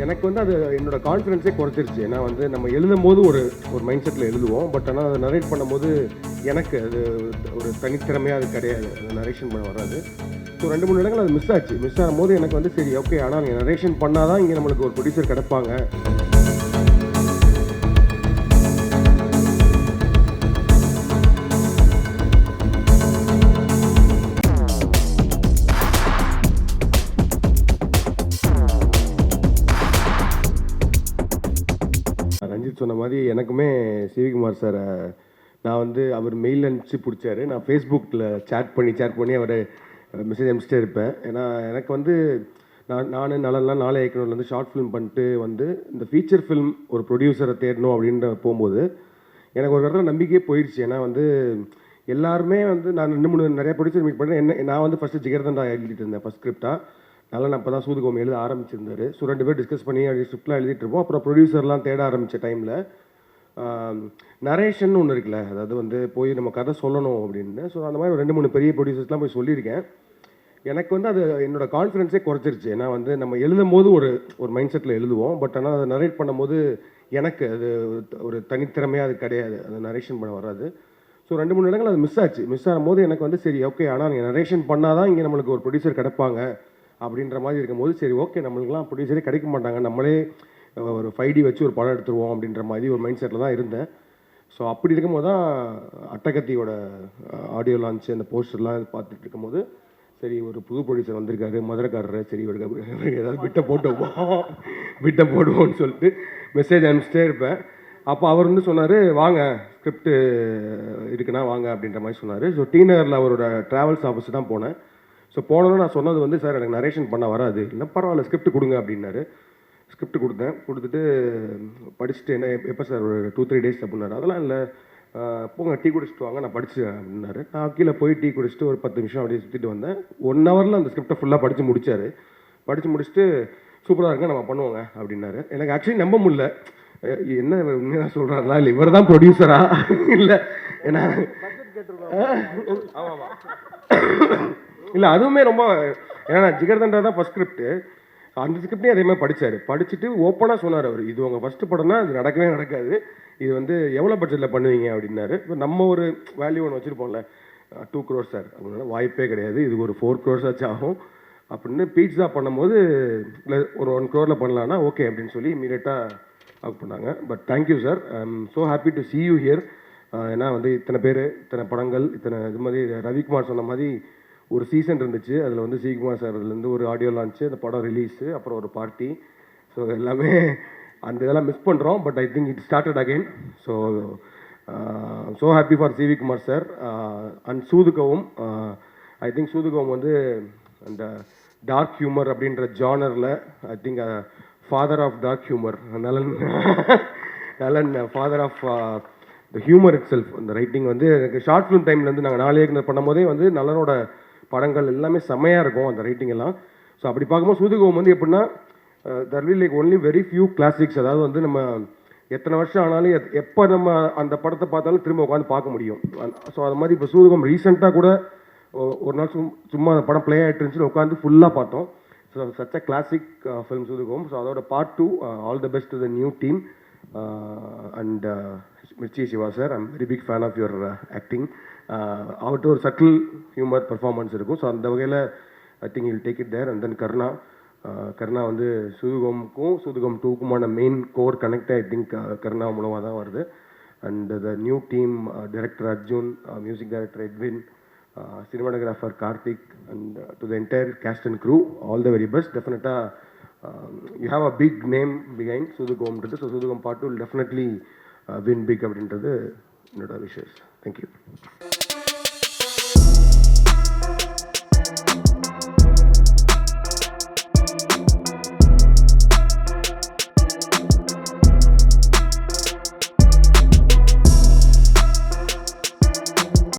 எனக்கு வந்து அது என்னோட கான்ஃபிடன்ஸே குறைச்சிருச்சு. ஏன்னா வந்து நம்ம எழுதும் போது ஒரு ஒரு மைண்ட் செட்டில் எழுதுவோம். பட் ஆனால் அதை நரேட் பண்ணும்போது எனக்கு அது ஒரு தனித்திறமையாக அது கிடையாது. அது நரேஷன் பண்ண வராது. ஸோ ரெண்டு மூணு இடங்கள் அது மிஸ் ஆச்சு. மிஸ் ஆகும் போது எனக்கு வந்து சரி ஓகே ஆனால் நீங்கள் நரேஷன் பண்ணால் தான் இங்கே நம்மளுக்கு ஒரு ப்ரொடியூசர் கிடப்பாங்க. சொன்ன மாதிரி எனக்குமே சிவிகுமார் சாரை நான் வந்து அவர் மெயில் அனுப்பிச்சு பிடிச்சாரு. நான் ஃபேஸ்புக்கில் சேட் பண்ணி சேட் பண்ணி அவரை மெசேஜ் அனுப்பிச்சிட்டே இருப்பேன். ஏன்னா எனக்கு வந்து நான் நான் நலன்லாம் நாளை இயக்குனர்ல வந்து ஷார்ட் ஃபிலிம் பண்ணிட்டு வந்து இந்த ஃபீச்சர் ஃபிலிம் ஒரு ப்ரொடியூசரை தேடணும் அப்படின்ற போகும்போது எனக்கு ஒரு இடத்துல நம்பிக்கையே போயிடுச்சு ஏன்னா வந்து எல்லாருமே வந்து நான் ரெண்டு மூணு நிறைய ப்ரொடியூசர் மீட் பண்ணேன். என்ன நான் வந்து ஃபஸ்ட்டு ஜிகர்தண்டா எழுதிட்டு இருந்தேன் ஃபஸ்ட் ஸ்கிரிப்டாக நல்லா அப்போ தான் சூதுகோம் எழுத ஆரம்பிச்சிருந்தாரு. ஸோ ரெண்டு பேர் டிஸ்கஸ் பண்ணி அப்படி ஸ்கிரிப்ட்லாம் எழுதிட்டு இருப்போம். அப்புறம் ப்ரொடியூசர்லாம் தேட ஆரம்பித்த டைமில் நரேஷன் ஒன்று இருக்குல்ல அதாவது வந்து போய் நம்ம கதை சொல்லணும் அப்படின்னு. ஸோ அந்த மாதிரி ஒரு ரெண்டு மூணு பெரிய ப்ரொடியூசர்ஸ்லாம் போய் சொல்லியிருக்கேன். எனக்கு வந்து அது என்னோட கான்ஃபிடென்ஸே குறைச்சிருச்சு. ஏன்னா வந்து நம்ம எழுதும் போது ஒரு ஒரு மைண்ட் செட்டில் எழுதுவோம். பட் ஆனால் அதை நரேட் பண்ணும்போது எனக்கு அது ஒரு தனித்திறமையாக அது கிடையாது. அது நரேஷன் பண்ண வராது. ஸோ ரெண்டு மூணு இடங்கள் அது மிஸ் ஆச்சு. மிஸ் ஆகும்போது எனக்கு வந்து சரி ஓகே ஆனால் நீங்கள் நரேஷன் பண்ணால் தான் இங்கே நம்மளுக்கு ஒரு ப்ரொடியூசர் கிடப்பாங்க. அப்படின்ற மாதிரி இருக்கும்போது சரி ஓகே நம்மளுக்குலாம் ப்ரொடியூசரே கிடைக்க மாட்டாங்க. நம்மளே ஒரு ஃபைவ் டி வச்சு ஒரு படம் எடுத்துருவோம் அப்படின்ற மாதிரி ஒரு மைண்ட் செட்டில் தான் இருந்தேன். ஸோ அப்படி இருக்கும்போது தான் அட்டகத்தியோட ஆடியோ லான்ச் அந்த போஸ்டர்லாம் பார்த்துட்டு இருக்கும்போது சரி ஒரு புது ப்ரொடியூசர் வந்திருக்காரு மதுரைக்காரர் சரி இவருக்கு இவருக்கு ஏதாவது விட்டை போட்டுவோம் விட்டை போடுவோம்னு சொல்லிட்டு மெசேஜ் அனுப்பிச்சிட்டே இருப்பேன். அப்போ அவர் வந்து சொன்னார் வாங்க ஸ்கிரிப்ட் இருக்குன்னா வாங்க அப்படின்ற மாதிரி சொன்னார். ஸோ டி நகரில் அவரோட ட்ராவல்ஸ் ஆஃபீஸ் தான் போனேன். ஸோ போனோன்னு நான் சொன்னது வந்து சார் எனக்கு நரேஷன் பண்ண வராது. இல்லை பரவாயில்ல ஸ்கிரிப்ட் கொடுங்க அப்படின்னாரு. ஸ்கிரிப்ட் கொடுத்தேன். கொடுத்துட்டு படிச்சுட்டு என்ன எப்போ சார் ஒரு டூ த்ரீ டேஸ் அப்படின்னாரு. அதெல்லாம் இல்லை. போங்க டீ குடிச்சிட்டு வாங்க நான் படிச்சுட்டேன் அப்படின்னாரு. நான் கீழே போய் டீ குடிச்சிட்டு ஒரு பத்து நிமிஷம் அப்படியே சுற்றிட்டு வந்தேன். ஒன் ஹவரில் அந்த ஸ்கிரிப்டை ஃபுல்லாக படித்து முடிச்சாரு. படித்து முடிச்சுட்டு சூப்பராக இருங்க நம்ம பண்ணுவோங்க அப்படின்னாரு. எனக்கு ஆக்சுவலி நம்ப முடியல. என்ன உண்மையாக சொல்கிறாரா இல்லை இவர் தான் ப்ரொடியூசரா இல்லை. ஏன்னா ஆமாம் இல்லை அதுவுமே ரொம்ப ஏன்னா ஜிகர்தண்டா தான் ஃபஸ்ட் ஸ்கிரிப்ட் அந்த ஸ்கிரிப்டையும் அதே மாதிரி படித்தார் படிச்சுட்டு ஓப்பனாக சொன்னார் அவர். இது உங்கள் ஃபஸ்ட்டு படம்னா இது நடக்கவே நடக்காது. இது வந்து எவ்வளோ பட்ஜெட்டில் பண்ணுவீங்க அப்படின்னாரு. இப்போ நம்ம ஒரு வேல்யூ ஒன்று வச்சுருப்போம்ல. டூ க்ரோர்ஸ் சார் அவங்களால வாய்ப்பே கிடையாது. இது ஒரு ஃபோர் க்ரோர்ஸ் ஆச்சு ஆகும். அப்படின்னு பீட்சா பண்ணும்போது இல்லை ஒரு ஒன் க்ரோரில் பண்ணலான்னா ஓகே அப்படின்னு சொல்லி இமீடியட்டாக ஒர்க் பண்ணாங்க. But thank you sir I am so happy to see you here ஏன்னா வந்து இத்தனை பேர் இத்தனை படங்கள் இத்தனை இது மாதிரி ரவிக்குமார் சொன்ன மாதிரி ஒரு சீசன் இருந்துச்சு. அதில் வந்து ஸ்விகுமார் சார் அதுலேருந்து ஒரு ஆடியோ லான்ச்சு அந்த படம் ரிலீஸு அப்புறம் ஒரு பார்ட்டி ஸோ எல்லாமே அந்த இதெல்லாம் மிஸ் பண்ணுறோம் but I think it started again so so happy for CV Kumar sir and Soodhu Kavvum I think Soodhu Kavvum வந்து அந்த டார்க் ஹியூமர் அப்படின்ற ஜானரில் I think father of dark humour Nalan Nalan father of the humour itself அந்த writing வந்து எனக்கு short film டைம்லேருந்து நாங்கள் நாலு இயக்குனர் பண்ணும்போதே வந்து நலனோட படங்கள் எல்லாமே செம்மையாக இருக்கும் அந்த ரைட்டிங் எல்லாம். ஸோ அப்படி பார்க்கும்போது சூதுகோம் வந்து எப்படின்னா there will like only very few classics அதாவது வந்து நம்ம எத்தனை வருஷம் ஆனாலும் எத்- எப்போ நம்ம அந்த படத்தை பார்த்தாலும் திரும்ப உட்காந்து பார்க்க முடியும். ஸோ அது மாதிரி இப்போ சூதுகம் ரீசெண்டாக கூட ஒரு நாள் சும் சும்மா அந்த படம் ப்ளே ஆகிட்டு இருந்துச்சு உட்காந்து ஃபுல்லாக பார்த்தோம். So such a classic film Soodhu Kavvum so அதோட part two all the best the new team and Mirchi Shiva sir I'm very big fan of your acting அவர்கிட்ட ஒரு சட்டில் ஹியூமர் பர்ஃபார்மன்ஸ் இருக்கும். So அந்த வகையில் I think you'll take it there and then Karuna Karuna வந்து சூதுகோமுக்கும் Soodhu Kavvum டூக்குமான main core connect I think Karuna மூலமாக தான் வருது. And the new team director Arjun music director Edwin cinematographer Karthik and to the entire cast and crew all the very best டெஃபினட்டாக you have a big name behind சூதுகோம்ன்றது so Soodhu Kavvum பாட்டு will definitely win big அப்படின்றது என்னோட wishes thank you